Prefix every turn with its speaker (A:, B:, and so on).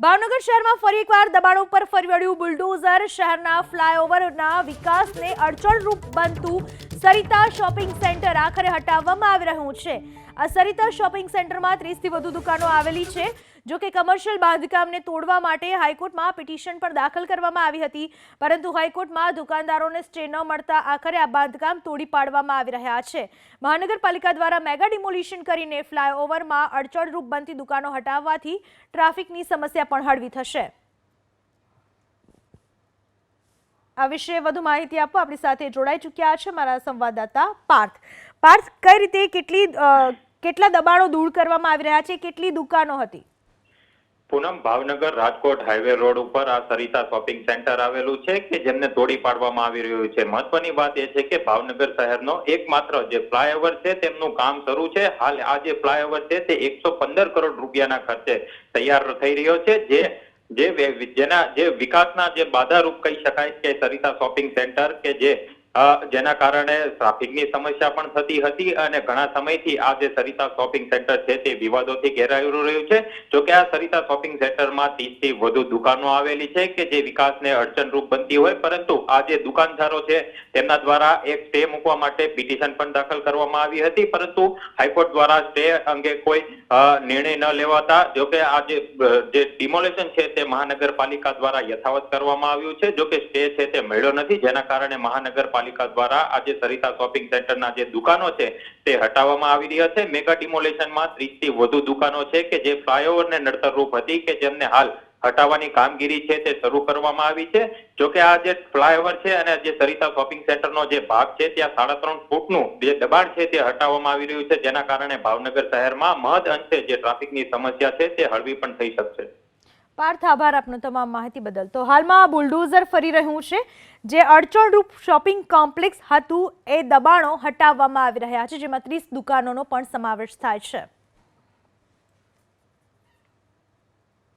A: ભાવનગર શહેરમાં ફરી એકવાર દબાણ ઉપર ફરી વળ્યું બુલડોઝર. શહેરના ફ્લાયઓવરના વિકાસને અડચણરૂપ બનતું સરિતા શોપિંગ સેન્ટર આખરે હટાવવામાં આવી રહ્યું છે. આ સરિતા શોપિંગ સેન્ટરમાં ત્રીસથી વધુ દુકાનો આવેલી છે, જો કે કમર્શિયલ બાંધકામને તોડવા માટે હાઈકોર્ટમાં પિટિશન પણ દાખલ કરવામાં આવી હતી. પરંતુ હાઈકોર્ટમાં દુકાનદારોને સ્ટે ન મળતા આખરે આ બાંધકામ તોડી પાડવામાં આવી રહ્યા છે. મહાનગરપાલિકા દ્વારા મેગા ડિમોલિશન કરીને ફ્લાયઓવરમાં અડચણરૂપ બનતી દુકાનો હટાવવાથી ટ્રાફિકની સમસ્યા પણ હળવી થશે. આ વિશે વધુ માહિતી આપો. આપણી સાથે જોડાઈ ચૂક્યા છે મારા સંવાદદાતા પાર્થ. પાર્થ, કઈ રીતે કેટલી કેટલા દબાણો દૂર કરવામાં આવી રહ્યા છે? કેટલી દુકાનો હતી?
B: પૂનમ ભાવનગર રાજકોટ હાઈવે રોડ ઉપર આ સરિતા શોપિંગ સેન્ટર આવેલું છે કે જેમને તોડી પાડવામાં આવી રહ્યું છે. મહત્વની વાત એ છે કે ભાવનગર શહેરનો એકમાત્ર જે ફ્લાયઓવર છે તેમનું કામ શરૂ છે. હાલ આ જે ફ્લાયઓવર છે તે એકસો પંદર કરોડ રૂપિયાના ખર્ચે તૈયાર થઈ રહ્યો છે. જે જે જેના, જે વિકાસના જે બાધારૂપ કહી શકાય કે સરિતા શોપિંગ સેન્ટર કે જે જેના કારણે ટ્રાફિકની સમસ્યા પણ થતી હતી અને ઘણા સમયથી આ જે સરિતા શોપિંગ સેન્ટર છે તે વિવાદોથી ઘેરાયેલું રહ્યું છે. જો કે આ સરિતા શોપિંગ સેન્ટરમાં ત્રીસથી વધુ દુકાનો આવેલી છે કે જે વિકાસને અડચણરૂપ બનતી હોય, પરંતુ આ જે દુકાનદારો છે તેમના દ્વારા એક સ્ટે મૂકવા માટે પિટિશન પણ દાખલ કરવામાં આવી હતી, પરંતુ હાઈકોર્ટ દ્વારા સ્ટે અંગે કોઈ નિર્ણય ન લેવાતા, જો કે આ જે ડિમોલેશન છે તે મહાનગરપાલિકા દ્વારા યથાવત કરવામાં આવ્યું છે. જો કે સ્ટે છે તે મળ્યો નથી, જેના કારણે મહાનગરપાલિકા દ્વારા આજે સરિતા શોપિંગ સેન્ટરના જે દુકાનો છે તે હટાવવામાં આવી રહ્યા છે મેગા ડિમોલેશનમાં ત્રીસથી વધુ દુકાનો છે કે જે ફ્લાયઓવરને નડતરરૂપ હતી કે જેમને હાલ હટાવવાની કામગીરી છે તે શરૂ કરવામાં આવી છે. જો કે આ જે ફ્લાયઓવર છે અને જે સરિતા શોપિંગ સેન્ટરનો જે ભાગ છે ત્યાં સાડા ત્રણ ફૂટનું જે દબાણ છે તે હટાવવામાં આવી રહ્યું છે. જેના કારણે ભાવનગર શહેરમાં મહદ અંશે જે ટ્રાફિકની સમસ્યા છે તે હળવી પણ થઈ શકશે.
A: પાર્થ આભાર આપનો તમામ માહિતી બદલ. તો હાલમાં બુલડોઝર ફરી રહ્યું છે, જે અડચણરૂપ શોપિંગ કોમ્પ્લેક્સ હતું, એ દબાણો હટાવવામાં આવી રહ્યા છે, જેમાં ત્રીસ દુકાનોનો પણ સમાવેશ થાય છે.